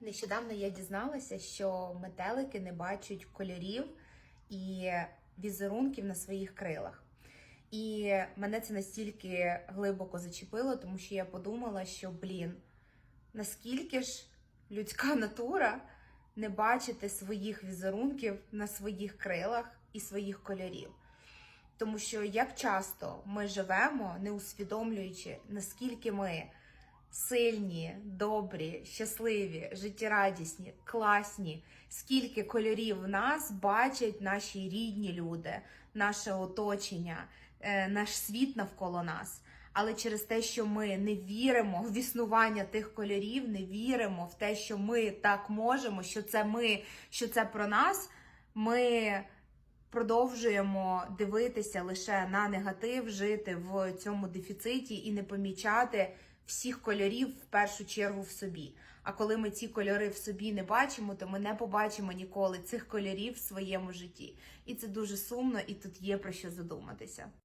Нещодавно я дізналася, що метелики не бачать кольорів і візерунків на своїх крилах. І мене це настільки глибоко зачепило, тому що я подумала, що блін, наскільки ж людська натура не бачити своїх візерунків на своїх крилах і своїх кольорів. Тому що як часто ми живемо, не усвідомлюючи, наскільки ми сильні, добрі, щасливі, життєрадісні, класні, скільки кольорів в нас бачать наші рідні люди, наше оточення, е, наш світ навколо нас. Але через те, що ми не віримо в існування тих кольорів, не віримо в те, що ми так можемо, що це ми, що це про нас, ми продовжуємо дивитися лише на негатив, жити в цьому дефіциті і не помічати всіх кольорів в першу чергу в собі. А коли ми ці кольори в собі не бачимо, то ми не побачимо ніколи цих кольорів в своєму житті. І це дуже сумно, і тут є про що задуматися.